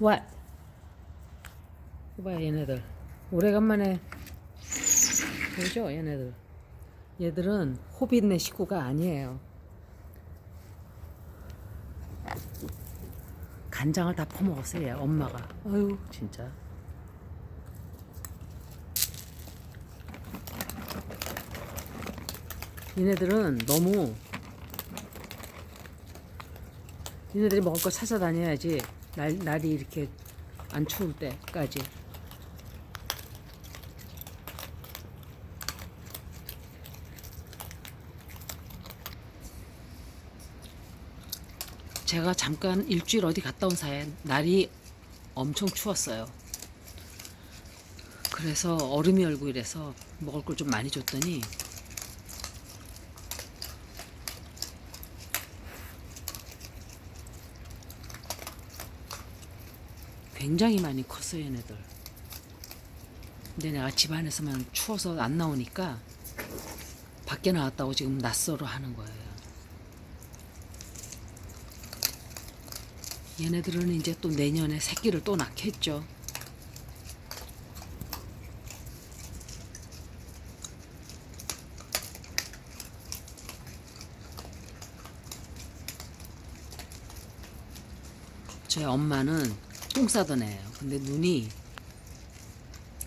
What? 이봐 얘네들? 오래간만에 보이죠 얘네들. 얘들은 호빗네 식구가 아니에요. 간장을 다 퍼먹었어요 얘 엄마가. 아유. 진짜. 얘네들은 너무 얘네들이 먹을 거 찾아다녀야지 날, 날이 이렇게 안 추울 때까지 제가 잠깐 일주일 어디 갔다 온 사이에 날이 엄청 추웠어요. 그래서 얼음이 얼고 이래서 먹을 걸 좀 많이 줬더니 굉장히 많이 컸어요, 얘네들. 근데 내가 집 안에서만 추워서 안 나오니까 밖에 나왔다고 지금 낯설어 하는 거예요. 얘네들은 이제 또 내년에 새끼를 또 낳겠죠. 저희 엄마는 똥 싸던 애예요. 근데 눈이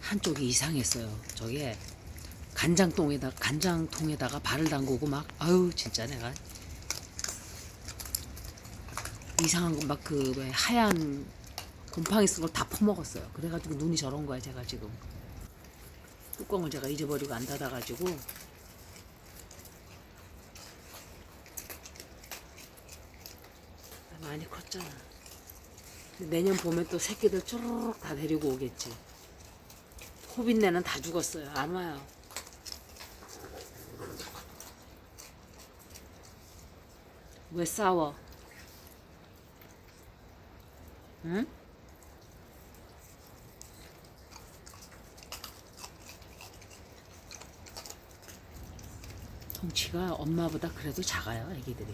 한쪽이 이상했어요. 저게 간장똥에다 간장통에다가 발을 담그고 막 아유 진짜 내가 이상한 거 막그왜 하얀 곰팡이 쓴 걸 다 퍼먹었어요. 그래가지고 눈이 저런 거야 제가 지금 뚜껑을 제가 잊어버리고 안 닫아가지고 많이 컸잖아. 근데 내년 봄에 또 새끼들 쪼르륵 다 데리고 오겠지. 호빗내는 다 죽었어요. 안 와요. 왜 싸워? 응? 덩치가 엄마보다 그래도 작아요, 애기들이.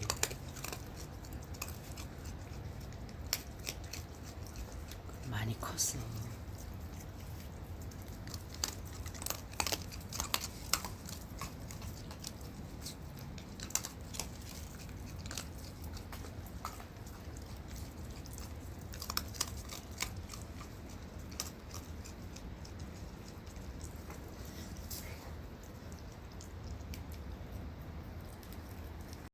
많이 컸어.